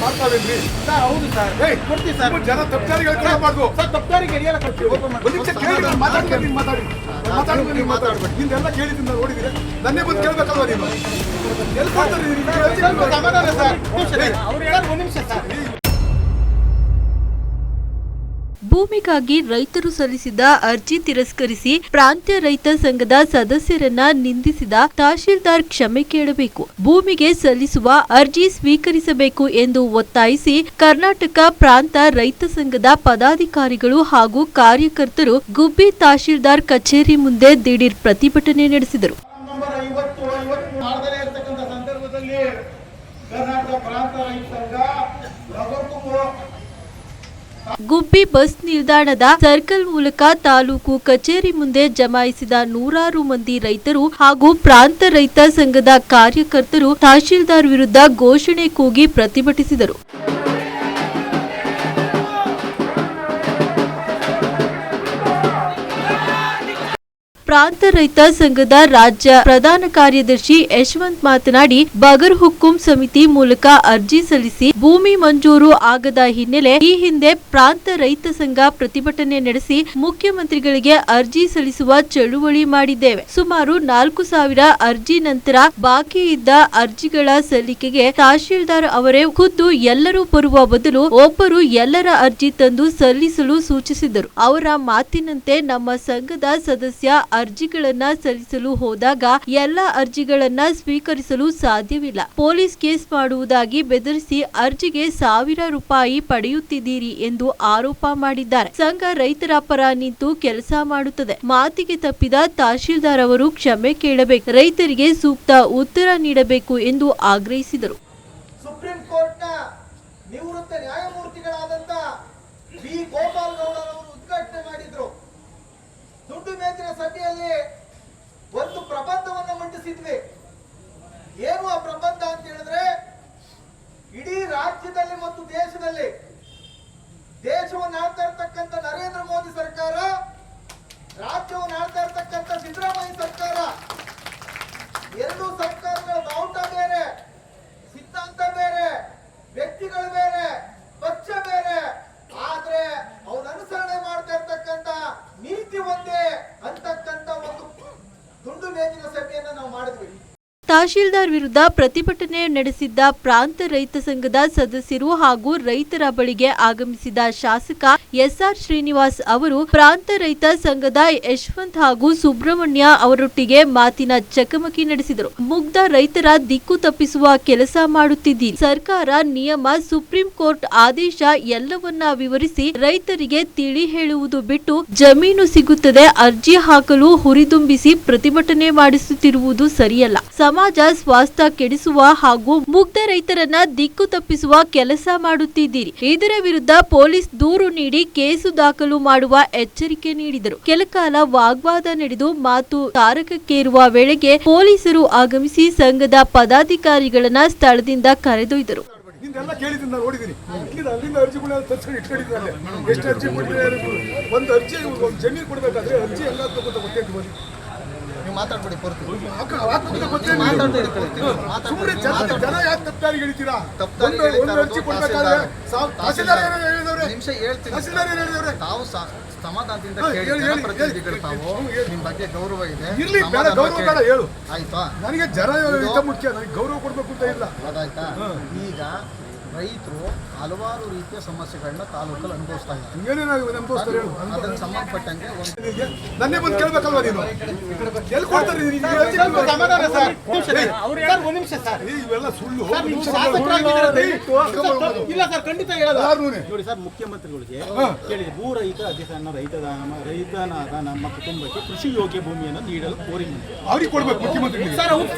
ಮಾತಾಡಿದ್ರಿ ಸರ್ ಹೌದು ಸರ್ ಕೊಡ್ತೀವಿ ಸರ್ ಜನ ತಪ್ಪಾರಿಗಳು ಕೇಳಬಾರ್ದು ಸರ್ ತಪ್ಪಾರಿಗೆ ಎರಿಯಲ್ಲ ಕೊಡ್ತೀವಿ ಮಾತಾಡ್ಬೇಕು ನೀನು ಮಾತಾಡಿ ನೀವು ಮಾತಾಡ್ಬೇಕು ಕೇಳಿದ್ದೀನಿ ನಾನು ನೋಡಿದ್ರೆ ನನ್ನೇ ಬಂದು ಕೇಳ್ಬೇಕಲ್ವಾ ನೀನು ಎಲ್ಲಿ ಕೊಡ್ತಾರೆ ನೀನು? ನೀವು ಸಮಾಧಾನ ಸರ್ ಅವ್ರು ಹೇಳೋದು ಒಂದು ನಿಮಿಷ ಸರ್ ಭೂಮಿಗಾಗಿ ರೈತರು ಸಲ್ಲಿಸಿದ ಅರ್ಜಿ ತಿರಸ್ಕರಿಸಿ ಪ್ರಾಂತ್ಯ ರೈತ ಸಂಘದ ಸದಸ್ಯರನ್ನ ನಿಂದಿಸಿದ ತಹಶೀಲ್ದಾರ್ ಕ್ಷಮೆ ಕೇಳಬೇಕು. ಭೂಮಿಗೆ ಸಲ್ಲಿಸುವ ಅರ್ಜಿ ಸ್ವೀಕರಿಸಬೇಕು ಎಂದು ಒತ್ತಾಯಿಸಿ ಕರ್ನಾಟಕ ಪ್ರಾಂತ ರೈತ ಸಂಘದ ಪದಾಧಿಕಾರಿಗಳು ಹಾಗೂ ಕಾರ್ಯಕರ್ತರು ಗುಬ್ಬಿ ತಹಶೀಲ್ದಾರ್ ಕಚೇರಿ ಮುಂದೆ ದಿಢೀರ್ ಪ್ರತಿಭಟನೆ ನಡೆಸಿದರು ನಂಬರ್ ಐವತ್ತು ಐವತ್ತು ಮಾಡದಲೇ ಇರ್ತಕ್ಕಂಥ ಸಂದರ್ಭದಲ್ಲಿ ಕರ್ನಾಟಕ ಪ್ರಾಂತ ರೈತ ಸಂಘ ನಗರಕ್ಕೂ ಗುಬ್ಬಿ ಬಸ್ ನಿಲ್ದಾಣದ ಸರ್ಕಲ್ ಮೂಲಕ ತಾಲೂಕು ಕಚೇರಿ ಮುಂದೆ ಜಮಾಯಿಸಿದ ನೂರಾರು ಮಂದಿ ರೈತರು ಹಾಗೂ ಪ್ರಾಂತ ರೈತ ಸಂಘದ ಕಾರ್ಯಕರ್ತರು ತಹಶೀಲ್ದಾರ್ ವಿರುದ್ಧ ಘೋಷಣೆ ಕೂಗಿ ಪ್ರತಿಭಟಿಸಿದರು. ಪ್ರಾಂತ ರೈತ ಸಂಘದ ರಾಜ್ಯ ಪ್ರಧಾನ ಕಾರ್ಯದರ್ಶಿ ಯಶವಂತ್ ಮಾತನಾಡಿ, ಬಗರ್ ಹುಕ್ಕುಂ ಸಮಿತಿ ಮೂಲಕ ಅರ್ಜಿ ಸಲ್ಲಿಸಿ ಭೂಮಿ ಮಂಜೂರು ಆಗದ ಹಿನ್ನೆಲೆ ಈ ಹಿಂದೆ ಪ್ರಾಂತ ರೈತ ಸಂಘ ಪ್ರತಿಭಟನೆ ನಡೆಸಿ ಮುಖ್ಯಮಂತ್ರಿಗಳಿಗೆ ಅರ್ಜಿ ಸಲ್ಲಿಸುವ ಚಳುವಳಿ ಮಾಡಿದ್ದೇವೆ. ಸುಮಾರು ನಾಲ್ಕು ಸಾವಿರ ಅರ್ಜಿ ನಂತರ ಬಾಕಿ ಇದ್ದ ಅರ್ಜಿಗಳ ಸಲ್ಲಿಕೆಗೆ ತಹಶೀಲ್ದಾರ್ ಅವರೇ ಖುದ್ದು ಎಲ್ಲರೂ ಬರುವ ಬದಲು ಒಬ್ಬರು ಎಲ್ಲರ ಅರ್ಜಿ ತಂದು ಸಲ್ಲಿಸಲು ಸೂಚಿಸಿದರು. ಅವರ ಮಾತಿನಂತೆ ನಮ್ಮ ಸಂಘದ ಸದಸ್ಯ ಅರ್ಜಿಗಳನ್ನ ಸಲ್ಲಿಸಲು ಹೋದಾಗ ಎಲ್ಲ ಅರ್ಜಿಗಳನ್ನ ಸ್ವೀಕರಿಸಲು ಸಾಧ್ಯವಿಲ್ಲ. ಪೊಲೀಸ್ ಕೇಸ್ ಮಾಡುವುದಾಗಿ ಬೆದರಿಸಿ ಅರ್ಜಿಗೆ ಸಾವಿರ ರೂಪಾಯಿ ಪಡೆಯುತ್ತಿದ್ದೀರಿ ಎಂದು ಆರೋಪ ಮಾಡಿದ್ದಾರೆ. ಸಂಘ ರೈತರ ಪರ ನಿಂತು ಕೆಲಸ ಮಾಡುತ್ತದೆ. ಮಾತಿಗೆ ತಪ್ಪಿದ ತಹಶೀಲ್ದಾರ್ ಅವರು ಕ್ಷಮೆ ಕೇಳಬೇಕು. ರೈತರಿಗೆ ಸೂಕ್ತ ಉತ್ತರ ನೀಡಬೇಕು ಎಂದು ಆಗ್ರಹಿಸಿದರು. se ತಹಶೀಲ್ದಾರ್ ವಿರುದ್ಧ ಪ್ರತಿಭಟನೆ ನಡೆಸಿದ್ದ ಪ್ರಾಂತ ರೈತ ಸಂಘದ ಸದಸ್ಯರು ಹಾಗೂ ರೈತರ ಬಳಿಗೆ ಆಗಮಿಸಿದ ಶಾಸಕ ಎಸ್ಆರ್ ಶ್ರೀನಿವಾಸ್ ಅವರು ಪ್ರಾಂತ ರೈತ ಸಂಘದ ಯಶವಂತ್ ಹಾಗೂ ಸುಬ್ರಹ್ಮಣ್ಯ ಅವರೊಟ್ಟಿಗೆ ಮಾತಿನ ಚಕಮಕಿ ನಡೆಸಿದರು. ಮುಗ್ಧ ರೈತರ ದಿಕ್ಕು ತಪ್ಪಿಸುವ ಕೆಲಸ ಮಾಡುತ್ತಿದ್ದೀರಿ ಸರ್ಕಾರ ನಿಯಮ, ಸುಪ್ರೀಂ ಕೋರ್ಟ್ ಆದೇಶ ಎಲ್ಲವನ್ನ ವಿವರಿಸಿ ರೈತರಿಗೆ ತಿಳಿ ಹೇಳುವುದು ಬಿಟ್ಟು ಜಮೀನು ಸಿಗುತ್ತದೆ, ಅರ್ಜಿ ಹಾಕಲು ಹುರಿದುಂಬಿಸಿ ಪ್ರತಿಭಟನೆ ಮಾಡಿಸುತ್ತಿರುವುದು ಸರಿಯಲ್ಲ. ಸಮಾಜ ಸ್ವಾಸ್ಥ್ಯ ಕೆಡಿಸುವ ಹಾಗೂ ಮುಗ್ಧ ರೈತರನ್ನ ದಿಕ್ಕು ತಪ್ಪಿಸುವ ಕೆಲಸ ಮಾಡುತ್ತಿದ್ದೀರಿ. ಇದರ ವಿರುದ್ಧ ಪೊಲೀಸ್ ದೂರು ನೀಡಿ ಕೇಸು ದಾಖಲು ಮಾಡುವ ಎಚ್ಚರಿಕೆ ನೀಡಿದರು. ಕೆಲಕಾಲ ವಾಗ್ವಾದ ನಡೆದು ಮಾತು ತಾರಕಕ್ಕೇರುವ ವೇಳೆಗೆ ಪೊಲೀಸರು ಆಗಮಿಸಿ ಸಂಘದ ಪದಾಧಿಕಾರಿಗಳನ್ನ ಸ್ಥಳದಿಂದ ಕರೆದೊಯ್ದರು. ಹಿಂದೆಲ್ಲ ಕೇಳಿದ್ದೀನಿ, ನಾನು ನೋಡಿದ್ದೀನಿ. ಇಲ್ಲಿಂದ ಅಲ್ಲಿಂದ ಅರ್ಜಿಗಳೆಲ್ಲ ತರ್ಸ್ಕೊಂಡು ಇಟ್ಕೊಂಡಿದ್ದಾರೆ. ಎಷ್ಟು ಅರ್ಜಿ ಕೊಟ್ಟಿದ್ದಾರೆ ಒಂದು ಅರ್ಜಿ, ಒಂದು ಜಮೀನು ಕೊಡಬೇಕಾದ್ರೆ ಅರ್ಜಿ ಎಲ್ಲ ತಗೋತ ಗೊತ್ತೇ ಮಾತಾಡ್ಬಿಡಿ ಪೂರ್ತಿ. ನಿಮಿಷ ಹೇಳ್ತೀನಿ. ತಾವು ಸಮಾಧಾನದಿಂದ ಜನಪ್ರತಿನಿಧಿಗಳು ತಾವು ನಿಮ್ ಬಗ್ಗೆ ಗೌರವ ಇದೆ. ಇರ್ಲಿ, ಬೇಡ, ಗೌರವ ಬೇಡ, ಹೇಳು. ಆಯ್ತಾ? ನನಗೆ ಜನ ಮುಖ್ಯ ನನಗೆ ಗೌರವ ಕೊಡ್ಬೇಕು ಅಂತ ಇಲ್ಲ. ಅದಾಯ್ತಾ? ಈಗ ರೈತರು ಹಲವಾರು ರೀತಿಯ ಸಮಸ್ಯೆಗಳನ್ನ ತಾಲೂಕಲ್ಲಿ ಅನುಭವಿಸ್ತಾ ಇದ್ದಾರೆ. ಅದಕ್ಕೆ ಸಂಬಂಧಪಟ್ಟಂಗೆ ಒಂದು ನಿನಗೆ ನನ್ನೇ ಬಂದು ಕೇಳ್ಬೇಕಲ್ವಾ ನೀನು? ಎಲ್ಲಿ ಕೊಡ್ತಾರೆ ಒಂದು ನಿಮಿಷ ಸರ್ ಇವೆಲ್ಲ ಸುಳ್ಳು ಇಲ್ಲ ಸರ್ ಖಂಡಿತ ಹೇಳೋದು. ನೋಡಿ ಸರ್ ಮುಖ್ಯಮಂತ್ರಿಗಳಿಗೆ ಕೇಳಿದೆ ಕೇಳಿ ಭೂ ರೈತ ಅಧಿಕಾರ ರೈತದ ನಮ್ಮ ರೈತನಾದ ನಮ್ಮ ಕುಟುಂಬಕ್ಕೆ ಕೃಷಿ ಯೋಗ್ಯ ಭೂಮಿಯನ್ನು ನೀಡಲು ಕೋರಿ ಅವ್ರಿಗೆ ಕೊಡ್ಬೇಕು ಮುಖ್ಯಮಂತ್ರಿ ಸರ್ ಹೌದು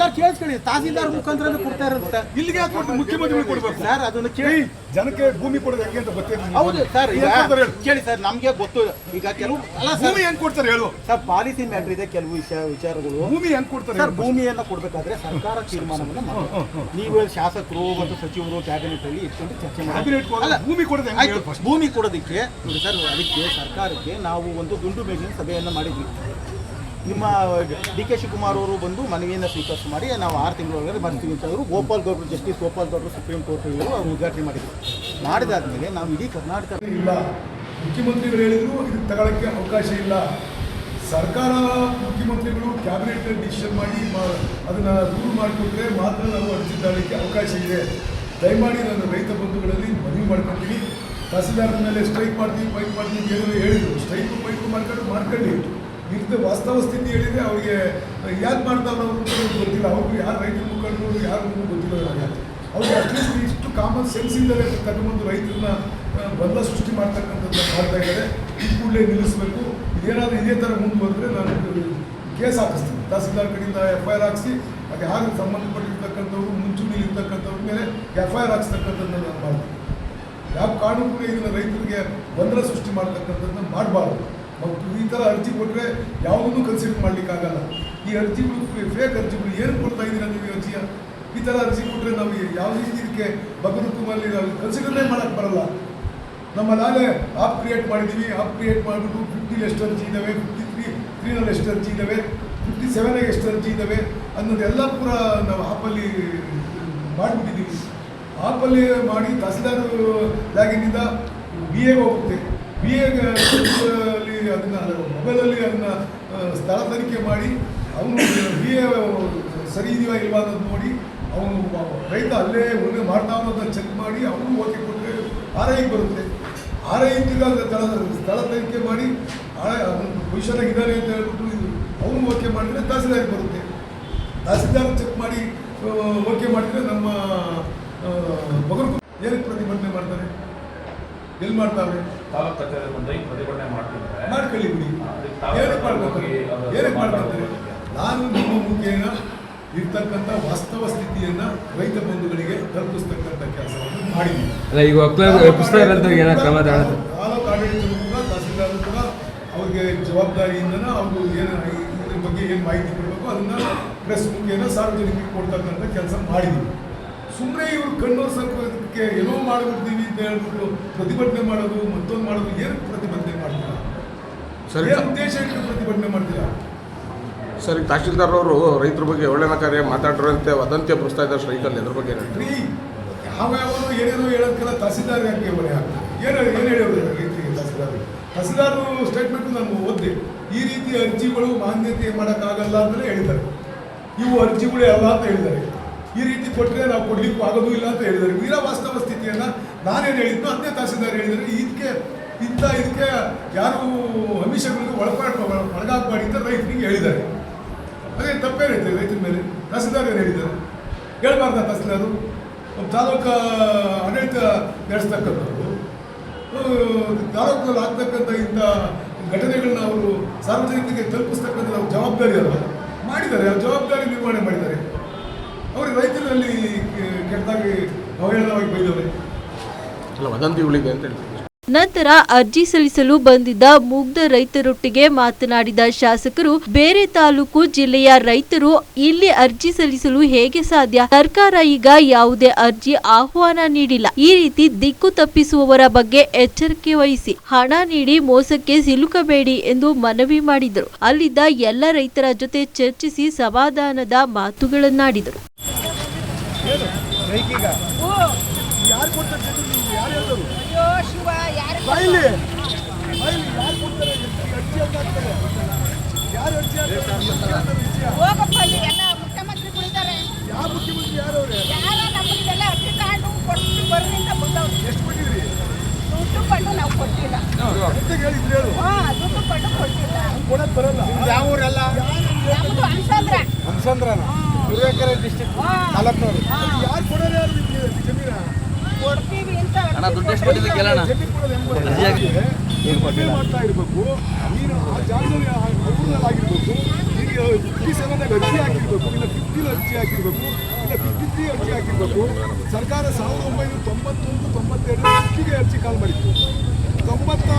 ಸರ್ ಕೇಳಿಸ್ಕೊಳ್ಳಿ. ತಹಸೀಲ್ದಾರ್ ಮುಖಾಂತರ ಕೊಡ್ತಾ ಇರೋದು ಸರ್. ಇಲ್ಲಿಗೆ ಯಾಕೆ ಕೊಟ್ಟು ಮುಖ್ಯಮಂತ್ರಿಗಳಿಗೆ ಕೊಡ್ಬೇಕು. ಸರ್ ಅದನ್ನು ಕೇಳಿ. ಜನಕ್ಕೆ ಭೂಮಿ ಕೊಡೋದು ಹೆಂಗೆ ಅಂತ ಗೊತ್ತಿಲ್ಲ ಹೌದು ಸರ್ ಈಗ? ಕೇಳಿ ಸರ್ ನಮ್ಗೆ ಗೊತ್ತು. ಈಗ ಕೆಲವು ಅಲ್ಲ ಸರ್. ಭೂಮಿ ಹೆಂಗ್ ಕೊಡ್ತಾರೆ ಹೇಳು. ಸರ್ ಪಾಲಿಸಿ ಮ್ಯಾಟ್ರ್ ಇದೆ ಕೆಲವು ವಿಷಯ ವಿಚಾರಗಳು. ಭೂಮಿ ಹೆಂಗ್ ಕೊಡ್ತಾರೆ ಸರ್? ಭೂಮಿಯನ್ನು ಕೊಡಬೇಕಾದ್ರೆ ಸರ್ಕಾರ ತೀರ್ಮಾನವನ್ನು ಮಾಡಬೇಕು. ನೀವು ಶಾಸಕರು ಮತ್ತು ಸಚಿವರು ಕ್ಯಾಬಿನೆಟ್ ಅಲ್ಲಿ ಇಟ್ಕೊಂಡು ಚರ್ಚೆ ಮಾಡಿ ಭೂಮಿ ಕೊಡೋದು ಆಯ್ತು, ಭೂಮಿ ಕೊಡೋದಕ್ಕೆ ನೋಡಿ ಸರ್ ಅದಕ್ಕೆ ಸರ್ಕಾರಕ್ಕೆ ನಾವು ಒಂದು ದುಂಡು ಮೇಜಿನ ಸಭೆಯನ್ನು ಮಾಡಿದ್ವಿ. ನಿಮ್ಮ, ಡಿ ಕೆ ಶಿವಕುಮಾರ್ ಅವರು ಬಂದು ಮನವಿಯನ್ನು ಸ್ವೀಕರಿಸಿ ಮಾಡಿ, ನಾವು ಆರು ತಿಂಗಳೊಳಗಡೆ ಬರ್ತೀವಿ ಅಂತ ಅವರು ಗೋಪಾಲ್ ಗೌಡ್ರು, ಜಸ್ಟಿಸ್ ಗೋಪಾಲ್ ಗೌಡ್ರು, ಸುಪ್ರೀಂ ಕೋರ್ಟ್ ಅವರು ಉದ್ಘಾಟನೆ ಮಾಡಿದರು. ಮಾಡಿದಾದ್ಮೇಲೆ ನಾವು ಇಡೀ ಕರ್ನಾಟಕ ಇಲ್ಲ. ಮುಖ್ಯಮಂತ್ರಿಗಳು ಹೇಳಿದರು, ಇದು ತಗೊಳ್ಳೋಕ್ಕೆ ಅವಕಾಶ ಇಲ್ಲ. ಸರ್ಕಾರ ಮುಖ್ಯಮಂತ್ರಿಗಳು ಕ್ಯಾಬಿನೆಟ್ ಡಿಸಿಷನ್ ಮಾಡಿ ಅದನ್ನು ರೂಲ್ ಮಾಡಿಕೊಟ್ರೆ ಮಾತ್ರ ನಾವು ಅರ್ಜಿ ಅವಕಾಶ ಇದೆ. ದಯಮಾಡಿ ನಾನು ರೈತ ಬಂಧುಗಳಲ್ಲಿ ಮನವಿ ಮಾಡ್ಕೊತೀನಿ. ತಹಸೀಲ್ದಾರ್ ಮೇಲೆ ಸ್ಟ್ರೈಕ್ ಮಾಡ್ತೀವಿ ಫೈಟ್ ಮಾಡ್ತೀವಿ ಹೇಳಿದ್ರು. ಸ್ಟ್ರೈಕು, ಫೈಟ್ ಮಾಡ್ಕೊಂಡು ಮಾಡ್ಕೊಳ್ಳಿ ಇರ್ತ ವಾಸ್ತವ ಸ್ಥಿತಿ ಹೇಳಿದರೆ ಅವ್ರಿಗೆ ಯಾಕೆ ಮಾಡ್ತಾವೆ ಗೊತ್ತಿಲ್ಲ. ಅವ್ರಿಗೆ ಯಾರು ರೈತರು ಮುಖಂಡರು ಯಾರು ಗೊತ್ತಿಲ್ಲ ಅವ್ರಿಗೆ ಅಟ್ಲೀಸ್ಟ್ ಇಷ್ಟು ಕಾಮನ್ ಸೆನ್ಸ್ ಇಲ್ಲದೆ ತಗೊಂಬಂದು ರೈತರನ್ನ ಬದಲ ಸೃಷ್ಟಿ ಮಾಡ್ತಕ್ಕಂಥದ್ದು ಮಾಡ್ತಾ ಇದ್ದಾರೆ. ಈ ಕೂಡಲೇ ನಿಲ್ಲಿಸಬೇಕು. ಇದೇನಾದರೂ ಇದೇ ಥರ ಮುಂದುವರೆದ್ರೆ ನಾನು ಕೇಸ್ ಹಾಕಿಸ್ತೀನಿ. ತಹಸೀಲ್ದಾರ್ ಕಡೆಯಿಂದ ಎಫ್ ಐ ಆರ್ ಹಾಕಿಸಿ, ಅದು ಯಾರು ಸಂಬಂಧಪಟ್ಟಿರ್ತಕ್ಕಂಥವ್ರು ಮುಂಚೂಣಿ ಇರ್ತಕ್ಕಂಥವ್ರ ಮೇಲೆ ಎಫ್ ಐ ಆರ್ ಹಾಕ್ಸ್ತಕ್ಕಂಥದ್ದನ್ನ ನಾನು ಮಾಡ್ತೀನಿ. ಯಾವ ಕಾರಣಕ್ಕೂ ಇದನ್ನ ರೈತರಿಗೆ ಗೊಂದಲ ಸೃಷ್ಟಿ ಮಾಡ್ತಕ್ಕಂಥದ್ದನ್ನ ಮಾಡಬಾರ್ದು. ಮತ್ತು ಈ ಥರ ಅರ್ಜಿ ಕೊಟ್ಟರೆ ಯಾವುದನ್ನು ಕನ್ಸಿಡರ್ ಮಾಡಲಿಕ್ಕಾಗಲ್ಲ. ಈ ಅರ್ಜಿಗಳು ಫೇಕ್ ಅರ್ಜಿಗಳು ಏನು ಕೊಡ್ತಾ ಇದ್ದೀರಾ ನೀವು ಅರ್ಜಿಯ? ಈ ಥರ ಅರ್ಜಿ ಕೊಟ್ಟರೆ ನಾವು ಯಾವ ರೀತಿ ಇದಕ್ಕೆ ಬಗರುಕುಮಲ್ಲಿ ನಾವು ಕನ್ಸಿಡರೇ ಮಾಡೋಕ್ಕೆ ಬರಲ್ಲ. ನಮ್ಮ ನಾಳೆ ಆಪ್ ಕ್ರಿಯೇಟ್ ಮಾಡಿದ್ದೀವಿ ಆಪ್ ಕ್ರಿಯೇಟ್ ಮಾಡಿಬಿಟ್ಟು ಫಿಫ್ಟಿಲಿ ಎಷ್ಟು ಅರ್ಜಿ ಇದ್ದಾವೆ ಫಿಫ್ಟಿ ತ್ರೀ ತ್ರೀನಲ್ಲಿ ಎಷ್ಟು ಅರ್ಜಿ ಇದ್ದಾವೆ ಫಿಫ್ಟಿ ಸೆವೆನಾಗ ಎಷ್ಟು ಅರ್ಜಿ ಇದ್ದಾವೆ ಅನ್ನೋದೆಲ್ಲ ಪೂರ ನಾವು ಆಪಲ್ಲಿ ಮಾಡಿಬಿಟ್ಟಿದ್ದೀವಿ ಆಪಲ್ಲಿ ಮಾಡಿ ತಹಸೀಲ್ದಾರ್ ಲಾಗಿನಿಂದ ಬಿ ಎಗೆ ಹೋಗುತ್ತೆ. ಬಿ ಎಗೆ ಅದನ್ನ ಮೊಬೈಲಲ್ಲಿ ಅದನ್ನ ಸ್ಥಳ ತನಿಖೆ ಮಾಡಿ, ಅವನು ಎ ಸರಿ ಇದೆಯೋ ಇಲ್ವಾ ಅನ್ನೋದು ನೋಡಿ, ಅವನು ರೈತ ಅಲ್ಲೇ ಒಳ್ಳೆ ಮಾಡ್ತಾ ಅಂತ ಚೆಕ್ ಮಾಡಿ, ಅವನು ಓಕೆ ಕೊಟ್ಟರೆ ಆರೈಕೆ ಬರುತ್ತೆ. ಆರೈ ಇದ್ದಾಗ ಸ್ಥಳ ಸ್ಥಳ ತನಿಖೆ ಮಾಡಿ ಪೊಸಿಷನಾಗಿ ಇದ್ದಾನೆ ಅಂತ ಹೇಳ್ಬಿಟ್ಟು ಇದು, ಅವನು ಓಕೆ ಮಾಡಿದರೆ ತಹಸೀಲ್ದಾರ್ಗೆ ಬರುತ್ತೆ. ತಹಸೀಲ್ದಾರ್ ಚೆಕ್ ಮಾಡಿ ಓಕೆ ಮಾಡಿದರೆ ನಮ್ಮ ಮಗರು ಏನಕ್ಕೆ ಪ್ರತಿಭಟನೆ ಮಾಡ್ತಾರೆ? ಎಲ್ಲಿ ಮಾಡ್ತಾವೆ ತಾಲೂಕು ಕಚೇರಿ ಪ್ರತಿಭಟನೆ ಮಾಡ್ತಿದ್ದಾರೆ. ಮಾಡ್ಕೊಳ್ಳಿ ಬಿಡಿ. ಏನಕ್ಕೆ ಮಾಡ್ಕೊತಾರೆ ಏನಕ್ಕೆ ಮಾಡ್ಕೊತಾರೆ ನಾನು ನಿಮ್ಮ ಮುಖೇನ ಇರ್ತಕ್ಕಂಥ ವಾಸ್ತವ ಸ್ಥಿತಿಯನ್ನ ರೈತ ಬಂಧುಗಳಿಗೆ ತಲುಪಿಸ್ತಕ್ಕಂಥ ಕೆಲಸವನ್ನು ಮಾಡಿದ್ದೀನಿ. ಅಲ್ಲ ಈಗ ತಾಲೂಕು ಆಡಳಿತರು ಕೂಡ ತಹಸೀಲ್ದಾರ್ ಕೂಡ ಅವ್ರಿಗೆ ಜವಾಬ್ದಾರಿಯಿಂದನ ಅವರು ಏನು ಇದ್ರ ಬಗ್ಗೆ ಏನು ಮಾಹಿತಿ ಕೊಡಬೇಕು ಅದನ್ನ ಪ್ರೆಸ್ ಮುಖೇನ ಸಾರ್ವಜನಿಕರಿಗೆ ಕೊಡ್ತಕ್ಕಂಥ ಕೆಲಸ ಮಾಡಿದ್ದೀವಿ ಸುಮ್ಮನೆ ಇವರು ಕಣ್ಣೋರ್ಸೋಕ್ಕೆ ಏನೋ ಮಾಡಿಬಿಡ್ತೀವಿ ಅಂತ ಹೇಳ್ಬಿಟ್ಟು ಪ್ರತಿಭಟನೆ ಮಾಡೋದು ಮತ್ತೊಂದು ಮಾಡೋದು ಏನು ಪ್ರತಿಭಟನೆ ಮಾಡ್ತೀರಾ? ಸರಿ. ಉದ್ದೇಶ ಇಟ್ಟು ಪ್ರತಿಭಟನೆ ಮಾಡ್ತೀರಾ? ಸರಿ ಈಗ ತಹಶೀಲ್ದಾರ್ ಅವರು ರೈತರ ಬಗ್ಗೆ ಒಳ್ಳೆಯ ಕಾರ್ಯ ಮಾತಾಡ್ರಂತೆ ವದಂತಿ ಎಬ್ಬಿಸ್ತಾ ಇದ್ದಾರೆ ಸ್ಟ್ರೈಕಲ್ಲಿ ಅದ್ರ ಬಗ್ಗೆ? ರೀ ಯಾವ ಯಾವನು ಏನೇನೋ ಹೇಳೋದಕ್ಕೆಲ್ಲ ತಹಸೀಲ್ದಾರ್ ಯಾಕೆ ಹೊಣೆ ಹಾಕ್ತಾರೆ ಏನು ಏನು ಹೇಳೋದು ರೈತರಿಗೆ ತಹಸೀಲ್ದಾರ್ ತಹಸೀಲ್ದಾರ್ ಸ್ಟೇಟ್ಮೆಂಟ್ ನಾನು ಓದಿದೆ. ಈ ರೀತಿ ಅರ್ಜಿಗಳು ಮಾನ್ಯತೆ ಮಾಡೋಕ್ಕಾಗಲ್ಲ ಅಂತಲೇ ಹೇಳಿದ್ದಾರೆ. ಇವು ಅರ್ಜಿಗಳೇ ಅಲ್ಲ ಅಂತ ಹೇಳಿದ್ದಾರೆ. ಈ ರೀತಿ ಕೊಟ್ಟರೆ ನಾವು ಕೊಡ್ಲಿಕ್ಕೂ ಆಗೋದು ಇಲ್ಲ ಅಂತ ಹೇಳಿದ್ದಾರೆ. ವೀರ ವಾಸ್ತವ ಸ್ಥಿತಿಯನ್ನು ನಾನೇನು ಹೇಳಿದ್ನೋ ಅದನ್ನೇ ತಹಸೀಲ್ದಾರ್ ಹೇಳಿದ್ದಾರೆ. ಇದಕ್ಕೆ, ಇಂಥ ಇದಕ್ಕೆ ಯಾರು ಅಮಿಷಗಳಿಗೆ ಒಳಪಾಡ ಒಳಗಾಗಬಾಡಿ ಅಂತ ರೈತರಿಗೆ ಹೇಳಿದ್ದಾರೆ. ಅದೇ ತಪ್ಪೇನೈತೆ ರೈತರ ಮೇಲೆ. ತಹಸೀಲ್ದಾರ್ ಏನು ಹೇಳಿದ್ದಾರೆ? ಹೇಳ್ಬಾರ್ದ ತಹಸೀಲ್ದಾರು? ತಾಲೂಕು ಆಡಳಿತ ನಡೆಸ್ತಕ್ಕಂಥವ್ರು ತಾಲೂಕಿನಲ್ಲಿ ಆಗ್ತಕ್ಕಂಥ ಇಂಥ ಘಟನೆಗಳನ್ನ ಅವರು ಸಾರ್ವಜನಿಕರಿಗೆ ತಲುಪಿಸ್ತಕ್ಕಂಥ ಜವಾಬ್ದಾರಿ ಅಲ್ಲ ಮಾಡಿದ್ದಾರೆ. ಆ ಜವಾಬ್ದಾರಿ ನಿರ್ವಹಣೆ ಮಾಡಿದ್ದಾರೆ. ಅವ್ರಿಗೆ ರೈತರಲ್ಲಿ ಕೆಟ್ಟದಾಗಿ ಅವಹೇಳನವಾಗಿ ಬೈದವ್ರೆ. ಅಲ್ಲ ವದಂತಿಗಳಿದೆ ಅಂತ ಹೇಳ್ತೀವಿ. ನಂತರ ಅರ್ಜಿ ಸಲ್ಲಿಸಲು ಬಂದಿದ್ದ ಮುಗ್ಧ ರೈತರೊಟ್ಟಿಗೆ ಮಾತನಾಡಿದ ಶಾಸಕರು ಬೇರೆ ತಾಲೂಕು ಜಿಲ್ಲೆಯ ರೈತರು ಇಲ್ಲಿ ಅರ್ಜಿ ಸಲ್ಲಿಸಲು ಹೇಗೆ ಸಾಧ್ಯ? ಸರ್ಕಾರ ಈಗ ಯಾವುದೇ ಅರ್ಜಿ ಆಹ್ವಾನ ನೀಡಿಲ್ಲ. ಈ ರೀತಿ ದಿಕ್ಕು ತಪ್ಪಿಸುವವರ ಬಗ್ಗೆ ಎಚ್ಚರಿಕೆ ವಹಿಸಿ ಹಣ ನೀಡಿ ಮೋಸಕ್ಕೆ ಸಿಲುಕಬೇಡಿ ಎಂದು ಮನವಿ ಮಾಡಿದರು. ಅಲ್ಲಿದ್ದ ಎಲ್ಲ ರೈತರ ಜೊತೆ ಚರ್ಚಿಸಿ ಸಮಾಧಾನದ ಮಾತುಗಳನ್ನಾಡಿದರು. ಯಾರು ಕೊಡ್ತಾರೆ ಯಾರು ಹೇಳಿದ್ರು ಅಯ್ಯೋ ಶಿವ ಯಾರು ಬಾಯಿಲಿ. ಬಾಯಿಲಿ ಯಾರು ಕೊಡ್ತಾರೆ? ಅರ್ಜಿ ಹಾಕ್ತಾರೆ ಯಾರು ಅರ್ಜಿ ಹಾಕ್ತಾರೆ ಹೋಗಪ್ಪ ಅಲ್ಲಿ ಎಲ್ಲ ಮುಖ್ಯಮಂತ್ರಿಗಳಿದ್ದಾರೆ ಯಾವ ಮುಖ್ಯಮಂತ್ರಿ ಯಾರು ಅವ್ರೆ? ಯಾರ ಅರ್ಜಿ ಕಾರ್ಡು ಕೊಟ್ಟು ಬಂದವ್ರು ಎಷ್ಟು ಕೊಟ್ಟಿದ್ರಿ ದುಡ್ಡು ಪಟ್ಟು ನಾವು ಕೊಟ್ಟಿಲ್ಲ. ಅಂತ ಹೇಳಿದ್ರು ಹೇಳು. ಹಾ ದುಡ್ಡು ಪಟ್ಟು ಕೊಟ್ಟಿಲ್ಲ. ಕೊಡಕ್ ಬರಲ್ಲ. ಯಾವ ಊರೆಲ್ಲ? ನಮ್ದು ಹಂಸಂದ್ರ. ಹಂಸಂದ್ರನ? ತುರುವೇಕೆರೆ ಡಿಸ್ಟಿಕ್ ತಾಲೂಕ್ನವರು ಯಾರು ಕೊಡೋರು ಯಾರು ನಿಮ್ಗೆ ಜಮೀನ ಕೊಡ್ತೀವಿ ಅಂತ ಅಣ್ಣ ದುಡ್ಡು ಎಷ್ಟು ಕೊಟ್ಟಿದ್ದು ಕೇಳೋಣ. ಮಾಡ್ತಾ ಇರಬೇಕು. ನೀನು ಆ ಜಾಗದಲ್ಲಿ ಆಗಿರ್ಬೇಕು ಈಗ ಫಿಫ್ಟಿ ಸೆವೆನ್ ಅರ್ಜಿ ಹಾಕಿರ್ಬೇಕು. ಇಲ್ಲ ಫಿಫ್ಟಿಲ್ ಅರ್ಜಿ ಹಾಕಿರ್ಬೇಕು. ಇಲ್ಲ ಫಿಫ್ಟಿ ತ್ರೀ ಅರ್ಜಿ ಹಾಕಿರ್ಬೇಕು. ಸರ್ಕಾರ ಸಾವಿರದ ಒಂಬೈನೂರ ತೊಂಬತ್ತೊಂದು ತೊಂಬತ್ತೆರಡು ಫಿಫ್ಟಿಗೆ ಅರ್ಜಿ ಕಾಲ್ ಮಾಡಿತ್ತು. ತೊಂಬತ್ತ